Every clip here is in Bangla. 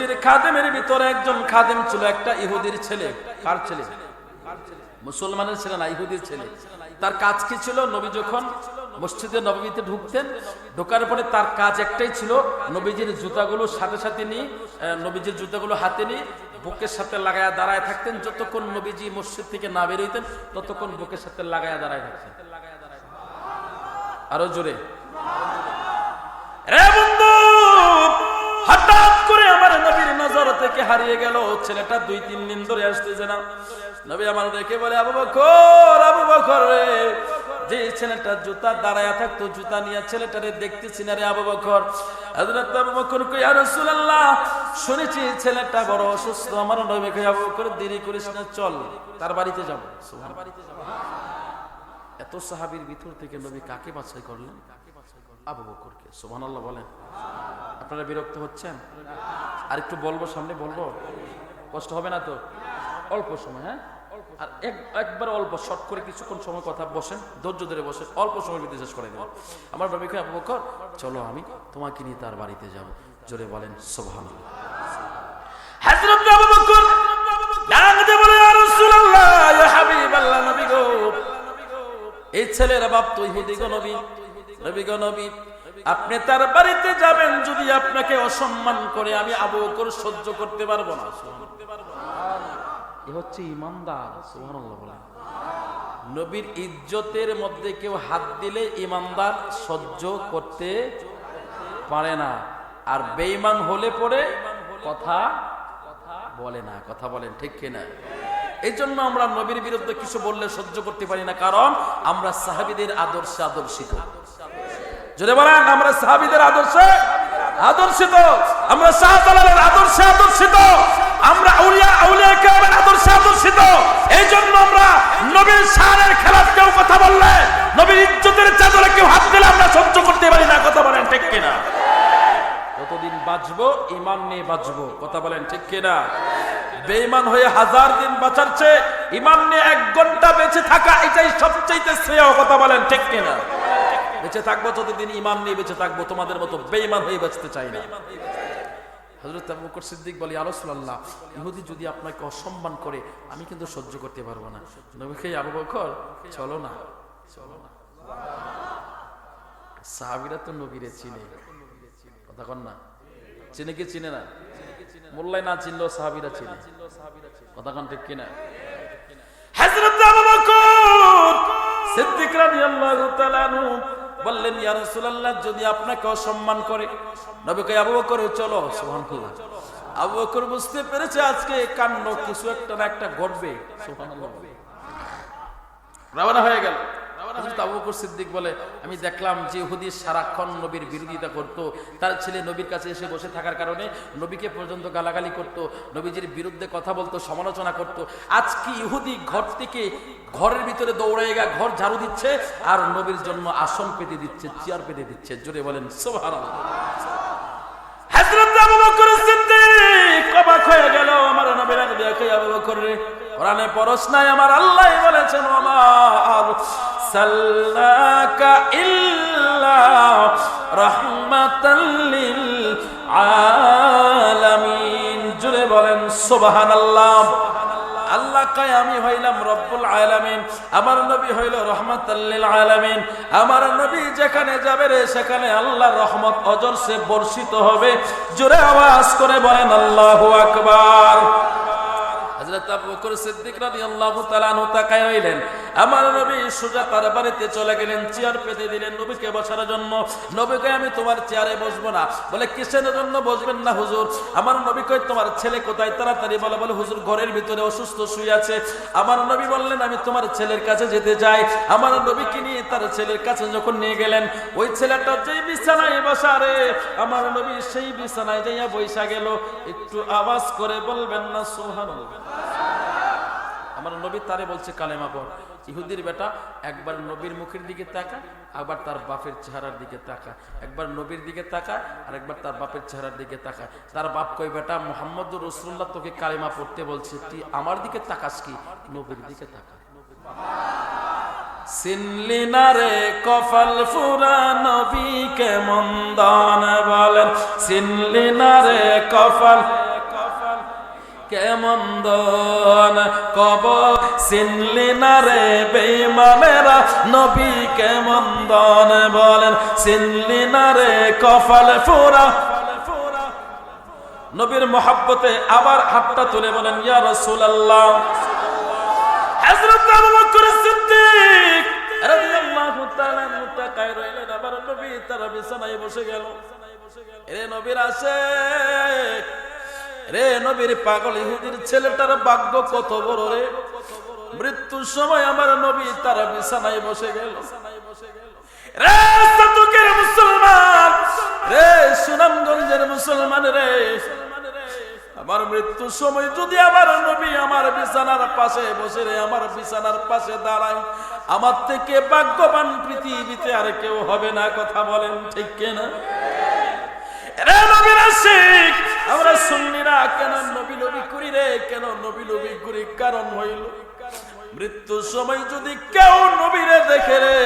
নবীজির খাদেমের ভিতরে একজন খাদেম ছিল, একটা ইহুদির ছেলে, কার ছেলে? মুসলমানের ছেলে না, ইহুদির ছেলে। তার কাজ কি ছিল? নবী যখন মসজিদে নবীতে ঢুকতেন, ঢোকার পরে তার কাজ একটাই ছিল, নবীজির জুতাগুলো সাথে সাথে নিয়ে নবীজির জুতাগুলো হাতে নিয়ে বুকের সাথে লাগায়া দাঁড়ায় থাকতেন। যতক্ষণ নবীজি মসজিদ থেকে না বেরোইতেন ততক্ষণ বুকের সাথে লাগায়া দাঁড়ায় থাকতেন। আরও জোরে। হঠাৎ করে নজর থেকে হারিয়ে গেল। ছেলেটা দুই, তিন দিন ধরে আসতেছে না। নবী আমার দেখে বলে, আবু বকর আবু বকর রে। যে ছেলেটা জুতা দাঁড়ায়া থাকতো, জুতা নিয়ে ছেলেটারে দেখতেছি না রে আবু বকর। হযরত আবু বকর কই ইয়া রাসূলুল্লাহ, শুনেছি ছেলেটা বড় অসুস্থ। আমার নবী কই আবু বকর, দেরি করিস না, চল, তার বাড়িতে যাব। সুবহান এত সাহাবীর ভিতর থেকে নবী কাকে বাছাই করলেন? আবু বকরকে। সুবহানাল্লাহ বলেন। আপনারা বিরক্ত হচ্ছেন? আর একটু বলব, সামনে বলব? কষ্ট হবে না তো? অল্প সময় হ্যাঁ? আর এক, একবার অল্প, শর্ট করে কিছুক্ষণ সময় কথা বসেন, ধৈর্য ধরে বসেন, অল্প সময় ভিতরে করে দেবেন। আমার নবীকে আবু বকর, চলো আমি তোমাকে নিয়ে তার বাড়িতে যাব। জোরে বলেন, সুবহানাল্লাহ। হযরত আবু বকর ডাক এই ছেলের বাপ তো ইহুদি নবী। নবী গো আপনি তার বাড়িতে যাবেন যদি আপনাকে অসম্মান করে আমি আবু বকর সহ্য করতে পারব না। এ হচ্ছে ইমানদার নবীর ইজ্জতের মধ্যে কেউ হাত দিলে ইমানদার সহ্য করতে পারে না। আর বেঈমান হলে পরে কথা বলে না কথা বলেন ঠিক কিনা? এই জন্য আমরা নবীর বিরুদ্ধে কিছু বললে সহ্য করতে পারি না কারণ আমরা সাহাবিদের আদর্শে আদর্শিত। যদি বলেন, আমরা সাহাবিদের আদর্শে আদর্শিত, আমরা শাহজালালের আদর্শে আদর্শিত, আমরা আউলিয়া আউলিয়া কেরামের আদর্শে আদর্শিত। এই জন্য আমরা নবীর শানের খেলাফ কেউ কথা বললে, নবীর ইজ্জতের চাদরে কেউ হাত দিলে আমরা সহ্য করতে পারি না, কথা বলেন ঠিক কিনা? যতদিন বাঁচবো ইমান নিয়ে বাঁচবো, কথা বলেন ঠিক কিনা? বেঈমান হয়ে হাজার দিন বাঁচার চেয়ে ইমান নিয়ে এক ঘণ্টা বেঁচে থাকা এটাই সবচাইতে শ্রেয়, কথা বলেন ঠিক কিনা? বেঁচে থাকব, যতদিন ইমান নিয়ে বেঁচে থাকব, তোমাদের মতো বেঈমান হয়ে বাঁচতে চাই না। হজরত সিদ্দিক ইহুদি যদি আপনাকে অসম্মান করে, আমি কিন্তু সহ্য করতে পারব না। আবু বকর, চলো না। চলো না সাহাবিরা তো নবীরে চিনে। কথা কন না। চিনে কি চিনে না? মোল্লাই না চিনলেও সাহাবিরা চিনে। কথা কন ঠিক কিনা? হযরত আবু বকর সিদ্দিক রাদিয়াল্লাহু তাআলা বললেন, ইয়া রাসূলুল্লাহ, যদি আপনাকে অসম্মান করে নবী কই আবু বকর, চলো, সুবহানাল্লাহ। আবু বকর বুঝতে পেরেছে আজকে কাণ্ড, কিছু একটা না একটা ঘটবে, সুবহানাল্লাহ। হয়ে গেল। আমি দেখলাম যে সারাক্ষণ নবীর বিরোধিতা করত। তার ছেলে নবীর কাছে এসে বসে থাকার কারণে নবীকে পর্যন্ত গালাগালি করত, নবীজির বিরুদ্ধে কথা বলতো, সমালোচনা করত। আজকে ইহুদি ঘর থেকে ঘরের ভিতরে দৌড়ে গা, ঘর ঝাড়ু দিচ্ছে আর নবীর জন্য আসন পেতে দিচ্ছে, চেয়ার পেতে দিচ্ছে? জোরে বলেন হয়ে গেল, আমার নাই, আমার আল্লাহ বলেছেন, ওমা সাল্লাকা ইল্লা রাহমাতাল লিল আলামিন জুড়ে বলেন, সুবহানাল্লাহ। আল্লাহ কয়, আমি হইলাম রব্বুল আলামিন, আমার নবী হইল রহমাতাল্লিল আলামিন আমার নবী যেখানে যাবে রে, সেখানে আল্লাহর রহমত অজরসে বর্ষিত হবে। জোরে আওয়াজ করে বলেন, আল্লাহু আকবার। হযরত আবু বকর সিদ্দিক আমার নবী সোজা তার বাড়িতে চলে গেলেন, চেয়ার পেতে দিলেন নবীকে বসার জন্য। নবীকে আমি তোমার চেয়ারে বসবো না। বলে, কিসের জন্য বসবেন না হুজুর? আমার নবী কই তোমার ছেলে কোথায়? তাড়াতাড়ি বলে বলে, হুজুর, ঘরের ভিতরে অসুস্থ শুয়ে আছে। আমার নবী বললেন, আমি তোমার ছেলের কাছে যেতে চাই। আমার নবীকে নিয়ে তার ছেলের কাছে যখন নিয়ে গেলেন, ওই ছেলেটা যেই বিছানায় বসা রে, আমার নবী সেই বিছানায় যাইয়া বৈশা গেল। একটু আওয়াজ করে বলবেন না, সুবহানাল্লাহ। আমার নবী তারে বলছে, কালেমা পর ইহুদির বেটা একবার নবীর মুখের দিকে তাকা, আবার তার বাপের চেহারার দিকে তাকা। একবার নবীর দিকে তাকা আর একবার তার বাপের চেহারার দিকে তাকা। তার বাপ কই বেটা মোহাম্মদ রসুল্লাহ তোকে কালেমা পড়তে বলছে। তুই আমার দিকে তাকাস কি? নবীর দিকে তাকা। সিনলি রে কফল ফুরা নবী কে মন্দন বলেন। সিনলি না রে কফল কেমন দন? কব, চিনলি না রে বেমানেরা নবী কেমন দন? বলেন, চিনলি না রে কপালে ফোরা? নবীর মহাব্বতে আবার হাতটা তুলে বলেন, ইয়া রাসূলুল্লাহ। হযরত আবু বকর সিদ্দিক রাদিয়াল্লাহু তাআলা মুতাকায় রইলেন, আবার নবী তার বিছানায় বসে গেল। রে নবীর আসে রে নবীর পাগল ইহুদির ছেলেটার ভাগ্য কত বড় রে? মৃত্যুর সময় আমার নবী তার বিছানায় বসে গেল। রে মুসলমান, রে সুনামগঞ্জের মুসলমান রে, আমার মৃত্যুর সময় যদি আমার নবী আমার বিছানার পাশে বসে রে, আমার বিছানার পাশে দাঁড়ায়, আমার থেকে ভাগ্যবান পৃথিবীতে আর কেউ হবে না, কথা বলেন ঠিক কেনা? রে নবীর আশিক আমরা সুন্নিরা কেন নবী নবী করি রে? কেন নবী নবী করি? কারণ হইল মৃত্যুর সময় যদি কেউ নবীরে দেখে রে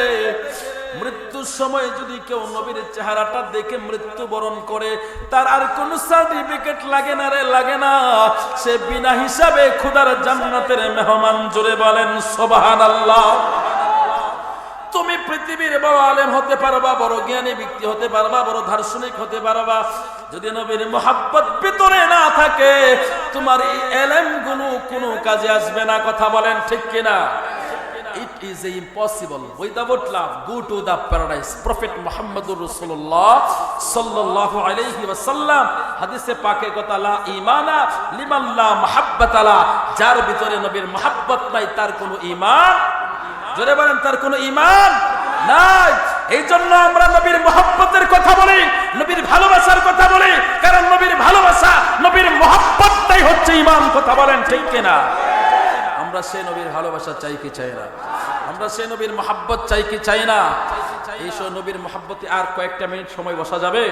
মৃত্যুর সময় যদি কেউ নবীর চেহারাটা দেখে মৃত্যুবরণ করে, তার আর কোন সার্টিফিকেট লাগে না রে, লাগে না। সে বিনা হিসাবে খুদার জান্নাতের মেহমান জুড়ে বলেন সোবাহান আল্লাহ পৃথিবীর বড় আলেম হতে পারবা, বড় জ্ঞানী ব্যক্তি হতে পারবা, বড় দার্শনিক হতে পারবা। যদি নবীর মোহাব্বত ভিতরে না থাকে, তোমার এই এলেমগুলো কোনো কাজে আসবে না, কথা বলেন ঠিক কিনা? It is a impossible love go to paradise prophet সাল্লাল্লাহু আলাইহি হাদিসে পাকে কথা, লা ঈমানা লিমান লা মাহাব্বাতা লা। যার ভিতরে নবীর মোহাব্বত নাই, তার কোনো ঈমান? জোরে বলেন, তার কোনো ইমান এই জন্য আমরা নবীর কথা নবীর ভালোবাসার কথা কারণ ভালোবাসা, নবীর হচ্ছে ইমান কথা বলেন ঠিক আমরা সে নবীর ভালোবাসা চাই কি চাই না? আমরা সে নবীর চাই কি চাই না? নবীর আর কয়েকটা মিনিট সময় বসা যাবে?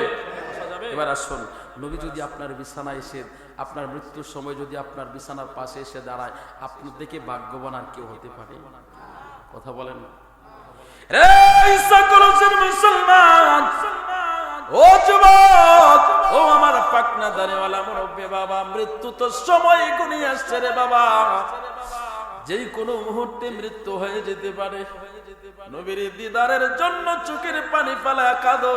এবার আসুন, নবী যদি আপনার বিছানায় এসে, আপনার মৃত্যুর সময় যদি আপনার বিছানার পাশে এসে দাঁড়ায়, আপনার দেখে ভাগ্যবান আর কেউ হতে পারে? কথা বলেন না। বাবা, মৃত্যু তো সময় যেই কোনো মুহূর্তে মৃত্যু হয়ে যেতে পারে। নবীর দিদারের জন্য চোখের পানি ফেলা কাঁদো।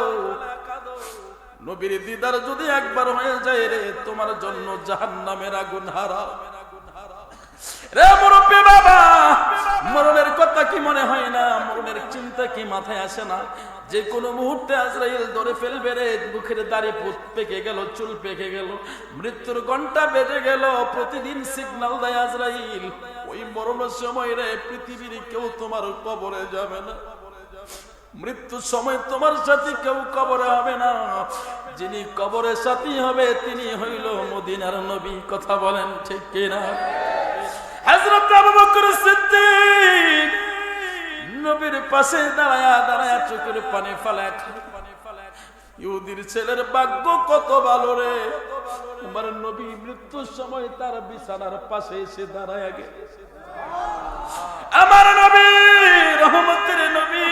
নবীর দিদার যদি একবার হয়ে যায় রে, তোমার জন্য জাহান্নামের আগুন হারা রে মুরব্বী বাবা, মরণের কথা কি মনে হয় না? মরণের চিন্তা কি মাথায় আসে না? যে কোনো মুহূর্তে আজরাইল ধরে ফেলবে রে মুখের দাড়ি পেকে গেল, চুল পেকে গেল, মৃত্যুর ঘণ্টা বেজে গেল, প্রতিদিন সিগন্যাল দেয় আজরাইল। ওই মরণের সময় রে, পৃথিবীর কেউ তোমার কবরে যাবে না। মৃত্যুর সময় তোমার সাথে কেউ কবরে হবে না। যিনি কবরে সাথী হবে, তিনি হইল মদিনার নবী। কথা বলেন ঠিক কিনা? ছেলের ভাগ্য কত ভালো রে। আমার নবী মৃত্যুর সময় তার বিছানার পাশে এসে দাঁড়ায় গে আমার নবী, রহমতের নবী,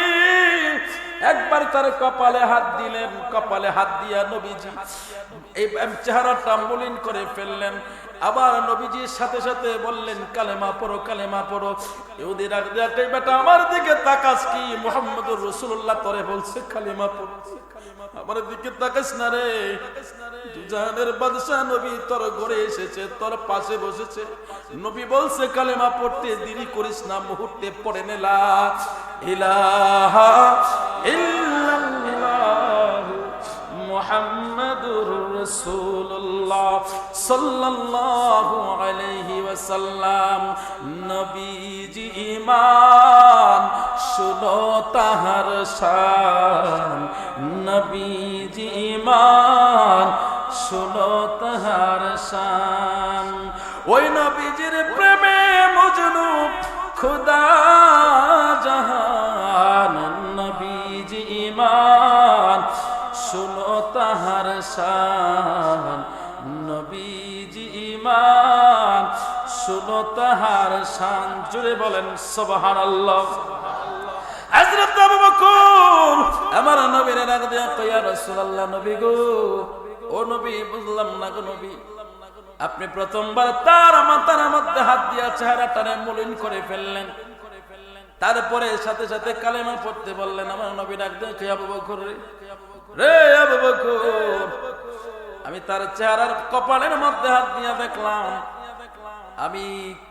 একবার তার কপালে হাত দিলেন, কপালে হাত দিয়া নবীজি, এই চেহারাটা মলিন করে ফেললেন। আবার নবীজির সাথে সাথে বললেন, কালেমা পড়ো কালেমা পড়ো। ইহুদি বেটা, আমার দিকে তাকাস কি? মোহাম্মদুর রসুল্লাহ তরে বলছে, কালেমা পড়ো আমার দিকে তাকাস না রে। দুজাহানের বাদশাহ নবী তোর ঘরে এসেছে, তোর পাশে বসেছে। নবী বলছে, কালেমা পড়তে দেরি করিস না, মুহূর্তে পড়ে নেলা ইলাহা সাল্লাল্লাহু আলাইহি ওয়াসাল্লাম নবীজি ঈমান, শুনো তাহার শান। নবীজি ঈমান, শুনো তাহার শান। ওই নবীজির প্রেমে মজনু খুদা জাহান। নবীজি ঈমান, শুনো তাহার শান। শুনো তাহার শান। জুড়ে বলেন, সুবহানাল্লাহ। হযরত আবু বকর, আমার নবীর ডাক দিয়া কইয়া রাসূলুল্লাহ, নবী গো, ও নবী, বুঝলাম না গো নবী। আপনি প্রথমবার তার মাথার মধ্যে হাত দিয়া চেহারাটারে মলিন করে ফেললেন। তারপরে সাথে সাথে কালেমা পড়তে বললেন, আমার নবী ডাক দেখে আবু বকর রে আবু বকর, আমি তার চেহারার কপালের মধ্যে হাত দিয়া দেখলাম আমি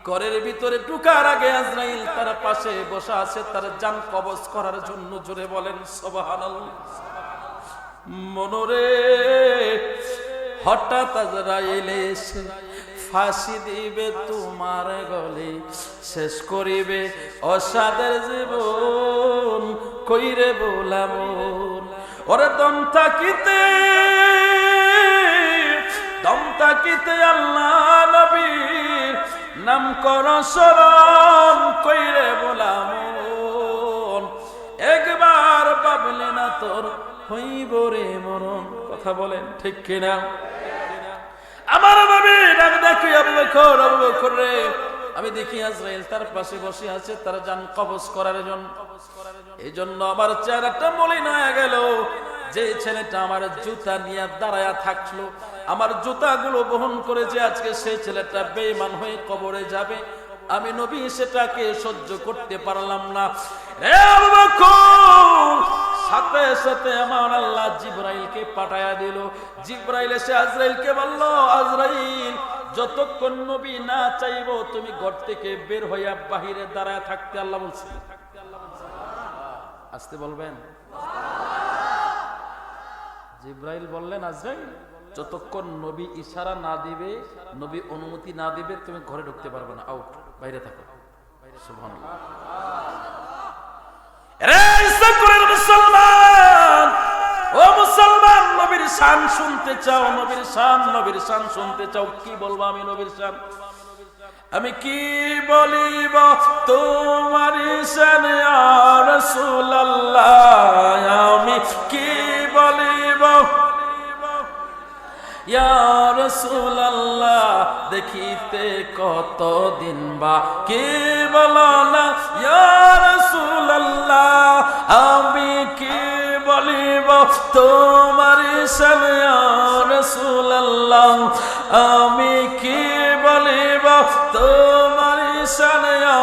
করের ভিতরে টুকার আগে আজরাইল তার পাশে বসা আছে, তার জান কবজ করার জন্য জোরে বলেন, সুবহানাল্লাহ। মনরে, হঠাৎ আজরাইল এসে ফাঁসি দিবে তোমার গলে, শেষ করিবে অসাদের জীবন, কইরে বলাম। ওরে দম থাকিতে দম থাকিতে আল্লাহ নবীর নাম কর স্মরণ কইরে বলাম একবার পাবলে না তোর হইব রে মরণ। কথা বলেন ঠিক কিনা? আমার নবী ডাক দেখি আবু বকর রে। আমি দেখি আজরাইল তার পাশে বসে আছে, তার জান কবজ করার জন্য। এই জন্য আমার চেহারাটা মলিন হয়ে গেল। যে ছেলেটা আমার জুতা নিয়ে দাঁড়ায়া থাকল, আমার জুতাগুলো বহন করে যে আজকে সেই ছেলেটা বেঈমান হয়ে কবরে যাবে, আমি নবী সেটাকে সহ্য করতে পারলাম না। সাথে সাথে আমার আল্লাহ জিব্রাইলকে পাঠায়া দিল। জিব্রাইল এসে আজরাইলকে বলল, আজরাইল, যতক্ষণ নবী না চাইব, তুমি ঘর থেকে বের হইয়া বাহিরে দাঁড়ায় থাকতে আল্লাহ বলছে। আসতে বলবেন? জিব্রাইল বললেন আজরাইল যতক্ষণ নবী ইশারা না দিবে, নবী অনুমতি না দিবে, তুমি ঘরে ঢুকতে পারবে না। আউট, বাইরে থাকো। আমি নবীর শান? আমি কি বলিব? তোমার আমি কি ইয়া রাসূলুল্লাহ, দেখিতে কত দিন বা কে বলো না। ইয়া রাসূলুল্লাহ, আমি কি বলিব? তোমার সামনে, ইয়া রাসূলুল্লাহ, আমি কি বলিব? তোমার সামনে, ইয়া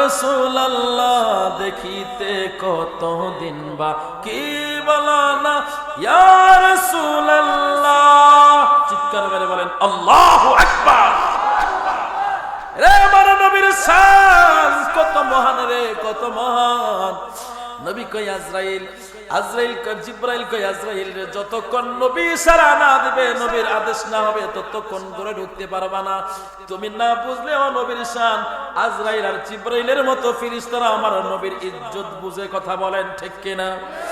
রাসূলুল্লাহ, দেখিতে কত দিন বা কি বলো না। ইয়া রাসূলুল্লাহ। চিৎকার মেরে বলেন, আল্লাহু রে আমার নবীর কত মহান রে, কত মহান। নবী কই আজরাইল আজরাইল জিব্রাইল আজরাইল রে, যতক্ষণ নবী সারা না দিবে, নবীর আদেশ না হবে, ততক্ষণ ঘরে ঢুকতে পারবা না। তুমি না বুঝলে, ও নবীর শান, আজরাইল আর জিব্রাইলের মতো ফিরিস্তারা আমার নবীর ইজ্জত বুঝে কথা বলেন, ঠিক কিনা? তুই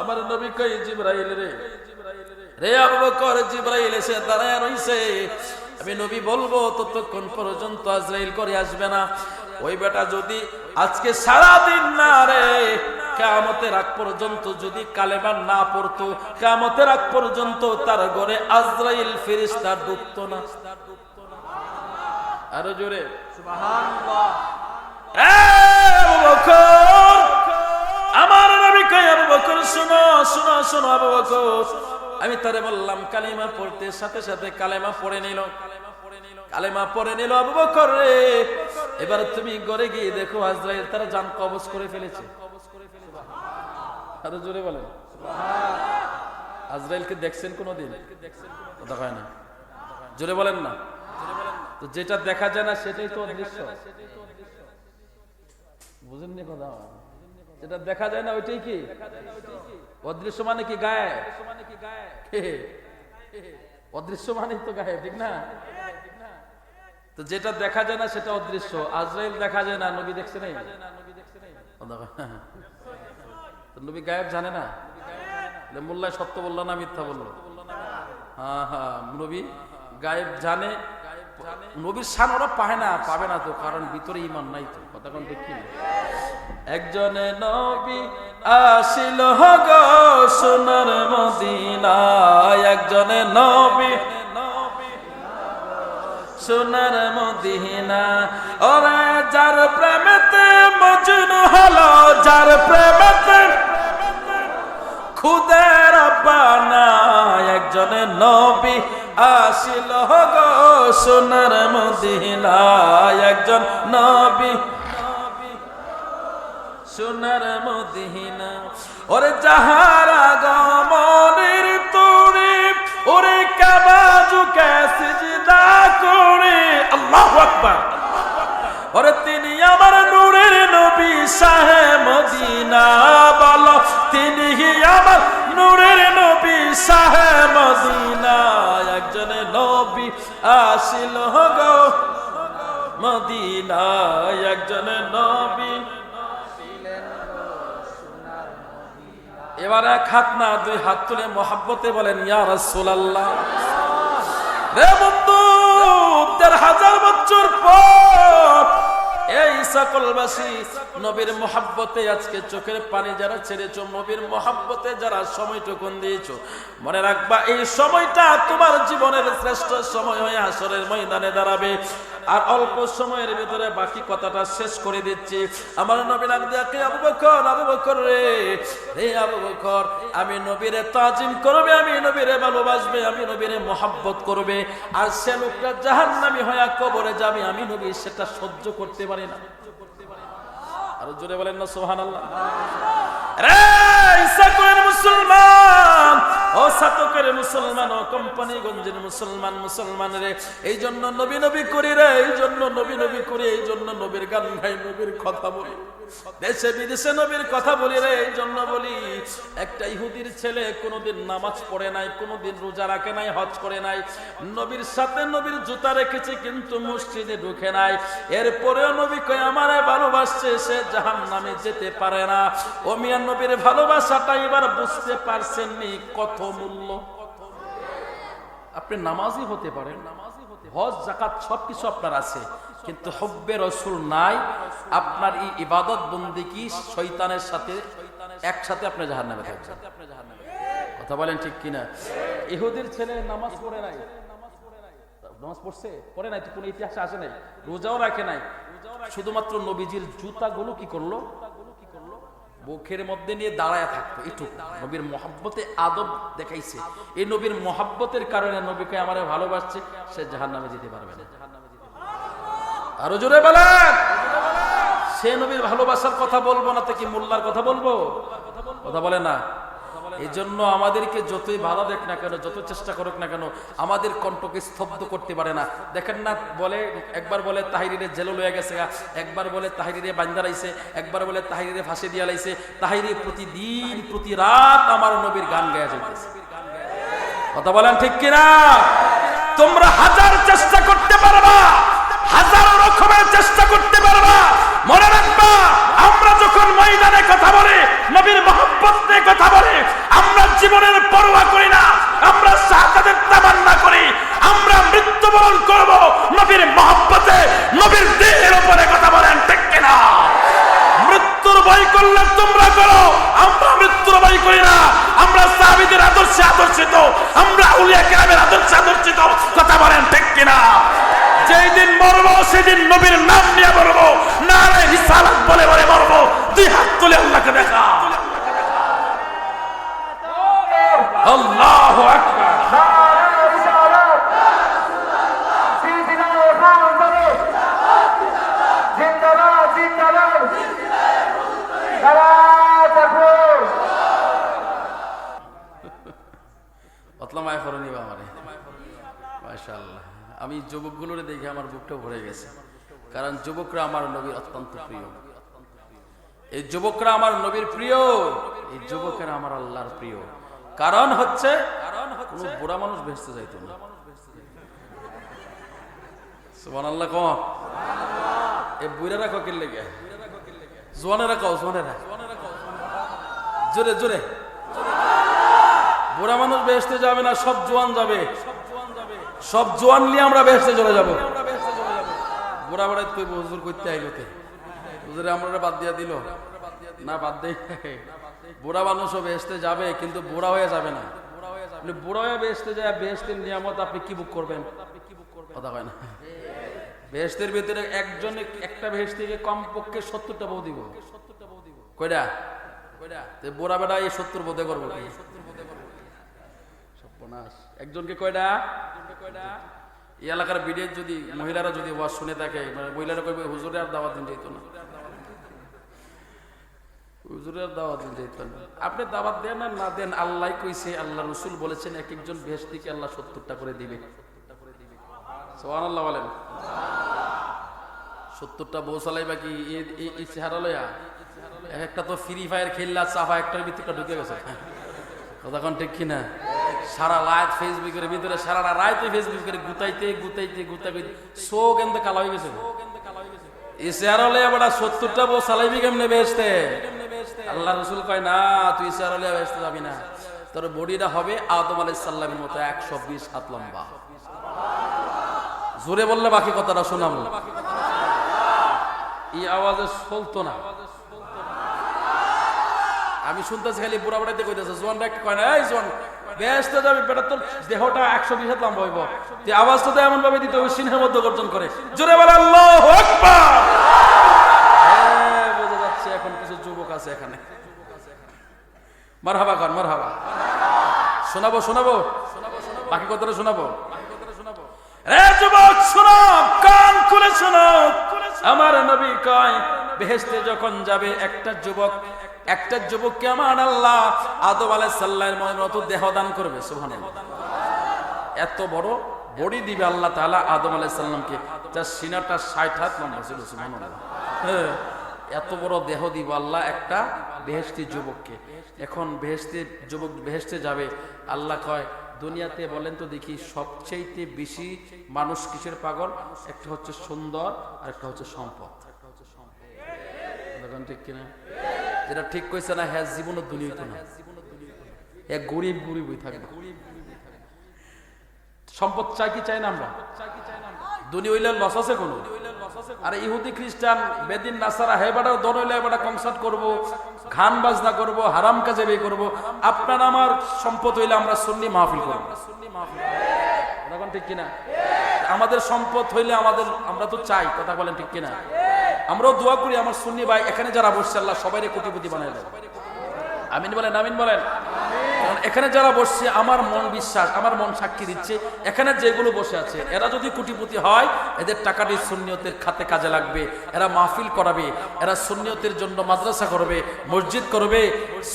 আমার নবী কই জিব্রাইল রে? রে আবু বকর জিব্রাইল এসে দাঁড়ায় রইছে। আমি নবী বলব ততক্ষণ পর্যন্ত আজরাইল করে আসবে না। ওই বেটা যদি আজকে সারা দিন না রে কামতের আগ পর্যন্ত যদি কালেমান না পড়তো কামতের আগ পর্যন্ত তার ঘরে আজরাইল ফেরিস্তা ডুবতো না। আরও জোরে। আমার আমি তারে বললাম, কালিমা পড়তে সাথে সাথে কালেমা পড়ে নিল। কালেমা পড়ে নিল আবু বকর রে। এবার তুমি ঘরে গিয়ে দেখো, আজরাইল তারা জান কবজ করে ফেলেছে। আরও জোরে বলেন। আজরাইলকে দেখছেন কোনোদিন? কথা না। জোরে বলেন না। তো যেটা দেখা যায় না, সেটাই তো অদৃশ্য। বুঝেননি কথা? যেটা দেখা যায় না, ওইটাই কি? অদৃশ্য মানে কি গায়ে? অদৃশ্য মানে তো গায়ে, ঠিক না? তো যেটা দেখা যায় না, সেটা অদৃশ্য। আজরাইল দেখা যায় না, নবী দেখছে নাই। নবী গায়েব জানে না? মোল্লায় সত্য বলল না মিথ্যা বলল? হ্যাঁ হ্যাঁ নবী গায়েব জানে। নবীর শান ওরা পায় না, পাবে না তো, কারণ ভিতরে ইমান নাই তো। কথা কোন দেখি একজনে নবী আসিল গো সোনার মদিনায়। একজনে নবী, সোনার মদিনা। ওরে যার প্রেমেতে মজনু হলো, যার প্রেমেতে খুদের বানা একজনে নবী আসিল গো সোনার মদিনা। একজন নবী সোনার মদিনা। ওরে যাহারা গমনের তুরি ওরে কাবাজু সিজদা করে। আল্লাহু আকবার। ওরে তিনি আমার নূরের নবী শাহে মদিনা বলো। তিনি আমার নূরের নবী শাহে মদিনা। একজনে নবী আসিল গো মদিনা একজনে নবী এবার এক হাত না, দুই হাত তুলে মহাব্বতে বলেন, ইয়া রাসূলুল্লাহ। হাজার বছর পর এই সকলবাসী নবীর মহাব্বতে আজকে চোখের পানি যারা ছেড়েছো, নবীর মহাব্বতে যারা সময়টুকুন দিয়েছ, মনে রাখবা, এই সময়টা তোমার জীবনের শ্রেষ্ঠ সময় হয়ে আসরের ময়দানে দাঁড়াবে। আর অল্প সময়ের ভিতরে বাকি কথাটা শেষ করে দিচ্ছি। আমার নবীর আগে আবু বকর? আবু বকর রে। হে আবু বকর, আমি নবীরে তাজিম করবে, আমি নবীরে ভালোবাসবে, আমি নবীরে মহাব্বত করবে। আর সে লোকটা জাহান্নামী হয়ে কবরে যাবে, আমি নবী সেটা সহ্য করতে পারি না। আর জোরে বলেন না সোহান আল্লাহ রে মুসলমান ও মুসলমান ও কোম্পানিগঞ্জের মুসলমান মুসলমান রে এই জন্য নবী নবী করি রে, এই জন্য নবী নবী করি, এই জন্য নবীর গান গাই, নবীর কথা বলি। দেশে বিদেশে নবীর কথা বলি রে, এই জন্য বলি, একটা ইহুদির ছেলে কোনোদিন নামাজ পড়ে নাই, কোনোদিন রোজা রাখে নাই, হজ করে নাই, নবীর সাথে নবীর জুতা রেখেছে, কিন্তু মসজিদে ঢুকে নাই। এরপরেও নবী কয়, আমারে ভালোবাসছে, সে জাহান নামে যেতে পারে না। ও মিয়া নবীর ভালোবাসাটা এবার বুঝতে পারছেননি কত মূল্য আপনি নামাজি হতে পারেন, হজ জাকাত সবকিছু আপনার আছে। কিন্তু হব্বে রসুল নাই, আপনার এই ইবাদত বন্দি কি শৈতানের সাথে, একসাথে আপনি জাহান নামে কথা বলেন ঠিক কিনা? ইহুদির ছেলে নামাজ পড়ে নাই। নামাজ পড়ছে? পড়ে নাই তো কোনো ইতিহাসে আসে নাই। রোজাও রাখে নাই। শুধুমাত্র নবীজির জুতাগুলো কি করল? বুকের মধ্যে নিয়ে দাঁড়ায় থাকতো একটু নবীর মহাব্বতে আদব দেখাইছে। এই নবীর মহাব্বতের কারণে নবীকে আমার ভালোবাসছে, সে জাহান নামে যেতে পারবে না। আরও জোরে বলেন! সে নবীর ভালোবাসার কথা বলব না তো কি মোল্লার কথা বলব? কথা বলে না। এই জন্য আমাদেরকে যতই বাধা দেখ না কেন, যত চেষ্টা করুক না কেন, আমাদের কণ্ঠকে স্তব্ধ করতে পারে না। দেখেন না, বলে, একবার বলে তাহিরিরে জেলো লয়ে গেছে একবার বলে তাহিরিরে বান্দা লাইছে একবার বলে তাহিরিরে ফাঁসি দিয়া লাইছে, তাহিরি প্রতিদিন, প্রতি রাত আমার নবীর গান গায়া যাইতেছে। কথা বলেন ঠিক কিনা? তোমরা হাজার চেষ্টা করতে পারবা, হাজার রকমের চেষ্টা করতে পারবা, মনে রাখবা আমরা যখন ময়দানে কথা বলি, নবীর মহব্বত নিয়ে কথা বলি, আমরা জীবনের পরোয়া করি না, আমরা শাহাদাতের তামান্না করি, আমরা মৃত্যুবরণ করব, নবীর মহব্বতে, নবীর দেহের উপরে কথা বলেন, ঠিক কিনা? মৃত্যুর ভয় করলে তোমরা করো, আমরা মৃত্যুর ভয় করি না, আমরা সাহাবীদের আদর্শে আদর্শিত, আমরা উলিয়া কেরামের আদর্শে আদর্শিত, কথা বলেন, ঠিক কিনা? যেই দিন মরবো, সেদিন নবীর নাম নিয়ে মরবো না রে রিসালাত বলে বলে মরবো দুই হাত তুলে আল্লাহকে দেখা আল্লাহু আকবার অতলামায় ফরনি বা আমারে মাশাআল্লাহ আমি যুবকগুলোরে দেখে আমার বুকটা ভরে গেছে কারণ যুবকরা আমার নবীর অত্যন্ত প্রিয়। এই যুবকরা আমার নবীর প্রিয়, এই যুবকেরা আমার আল্লাহর প্রিয়। কারণ হচ্ছে, কোন বুড়া মানুষ ভেসতে যাইতো না। সব জোয়ান যাবে। নিয়ে আমরা বেহেস্তে চলে যাব। বুড়া বেড়াই কইব হুজুর করতে আইলোতে হুজুরে আমরা বাদ দিয়া দিল। না, বাদ দেই। বুড়া মানুষও বেহেস্তে যাবে, কিন্তু বুড়া হয়ে যাবে না। বুড়া হয়ে বেহেস্তে যায় বেহেস্তের নিয়ামত আপনি কি বুক করবেন? কথা কয় না। বেহেস্তের ভিতরে একজন, একটা বেহেস্ত থেকে কমপক্ষে সত্তরটা বউ দিব। কয়টা তো বুড়া বেড়া এই সত্তর বোধে করব সর্বনাশ। একজনকে কয়টা কয়টা? এই এলাকার বিডের যদি মহিলারা যদি ওয়াজ শুনে থাকে মানে মহিলারা কইবে, হুজুরে আর দাওয়াত দিন যেত না। হুজুরে আর দাওয়াত দিন যেত না। আপনি দাওয়াত দেন আর না দেন, আল্লাহ কইছে, আল্লাহ রসুল বলেছেন, এক একজন বেহেস্তিকে আল্লাহ সত্তরটা করে দিবে। আল্লাহ বলেন। সত্তরটা বউ চালাই বাকি এই- লয়া এক একটা তো ফ্রি ফায়ার খেললা চাফা একটার ভিতরটা ঢুকে গেছে। কথা ঠিক কিনা? সারা রাত ফেসবুকের ভিতরে, সারা রাত ফেসবুকের গুতাইতে গুতাইতে গুতাইতে সো কেমতে কালা হয়ে গেছে। এই চেহারা লয়া সত্তরটা বউ চালাইবি কেমনে বেসতে আল্লাহ রসুল কয়, না, তুই চেহারা বেসতে যাবি না। তোর বডিটা হবে আদম আলাই সাল্লামের মতো একশো বিশ হাত লম্বা। জোরে বললে বাকি কথাটা শোনাম। এই আওয়াজে চলতো না। আমি শুনতেছি খালি বুড়া বুড়াইতে কইতেছে জোয়ান একটা কয় না, এই জোয়ান ব্যস্ত যাবে বেটা তোর দেহটা একশো বিশ হাত লম্বা হইব। তুই আওয়াজটা তো এমন ভাবে দিতে হবে সিংহের গর্জন করে। জোরে বলে আল্লাহ হ্যাঁ, বোঝা যাচ্ছে এখন কিছু যুবক আছে এখানে। মারহাবা কর মারহাবা। শোনাবো শোনাবো? বাকি কথাটা শোনাবো? রে যুবক শোনো কান খুলে শোনো। আমার নবী কয় বেহেশতে যখন যাবে একটা যুবক একটা যুবককে আমার আল্লাহ আদম আলাইহিস সালামের মতো দেহ দান করবে সুবহানাল্লাহ। এত বড় বডি দিবে আল্লাহ তাআলা আদম আলাইহিস সালামকে। তার সিনাটা 60 হাত লম্বা ছিল সুবহানাল্লাহ। হ্যাঁ, এত বড় দেহ দিব আল্লাহ একটা বেহেশতি যুবককে। এখন বেহেশতি যুবক বেহেস্তে যাবে আল্লাহ কয় দুনিয়াতে বলেন তো দেখি সবচেয়ে বেশি মানুষ কিসের পাগল? একটা হচ্ছে সুন্দর আর একটা হচ্ছে সম্পদ। দেখুন ঠিক কিনা? যেটা ঠিক কইছে না হ্যাঁ জীবনের দুনিয়া না। এক গরিব গরিবই থাকবে। সম্পদ চাই কি চাই না আমরা? দুনি হইলে লস আছে কোনো? আর ইহুদি খ্রিস্টান বেদিন নাসারা হে দন হইলে বেটা কনসার্ট করব গান বাজনা করব হারাম কাজে বে করব। আপনার আমার সম্পদ হইলে আমরা সুন্নি মাহফিল করব। ঠিক কিনা? আমাদের সম্পদ হইলে আমাদের আমরা তো চাই কথা বলেন ঠিক কিনা? আমরাও দোয়া করি আমার সুন্নি ভাই, এখানে যারা বসছে, আল্লাহ সবাই কোটিপতি বানায় দেয়। আমিন বলেন আমিন বলেন। এখানে যারা বসছে, আমার মন বিশ্বাস, আমার মন সাক্ষী দিচ্ছে, এখানে যেগুলো বসে আছে, এরা যদি কোটিপতি হয়, এদের টাকাটি সুন্নিয়তের খাতে কাজে লাগবে, এরা মাহফিল করাবে, এরা সুন্নিয়তের জন্য মাদ্রাসা করবে, মসজিদ করবে,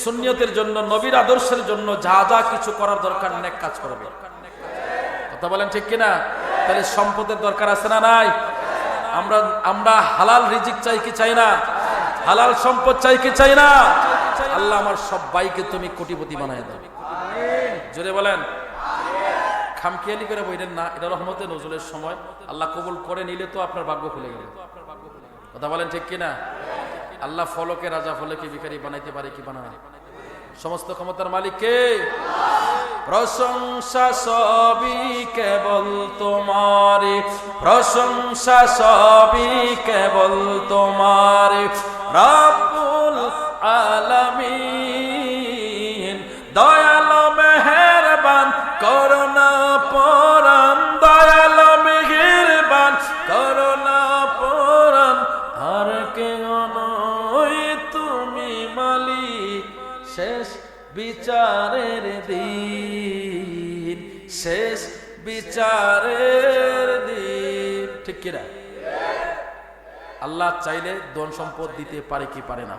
সুন্নিয়তের জন্য, নবীর আদর্শের জন্য যা যা কিছু করার দরকার অনেক কাজ করবে কথা বলেন ঠিক কিনা? তাহলে সম্পদের দরকার আছে না নাই? আমরা আমরা হালাল রিজিক চাই কি চাই না? হালাল সম্পদ চাই কি চাই না? আল্লাহ আমার সব বাইকে তুমি কোটিপতি বানায় দাও। জোরে বলেন। খামখেয়ালি করে বইলেন না, এটা রহমতে নজরুলের সময়। আল্লাহ কবুল করে নিলে তো আপনার ভাগ্য খুলে গেল। কথা বলেন ঠিক কিনা? আল্লাহ ফলকে, রাজা ফলকে ভিখারি বানাইতে পারে কি বানানা সমস্ত ক্ষমতার মালিক কে? প্রশংসা সবই কেবল তোমার। প্রশংসা সবই কেবল তোমার। রাবুল আলামিন দয়াল শেষ বিচারের দিন ঠিক কিনা? আল্লাহ চাইলে ধন সম্পদ দিতে পারে কি পারে না।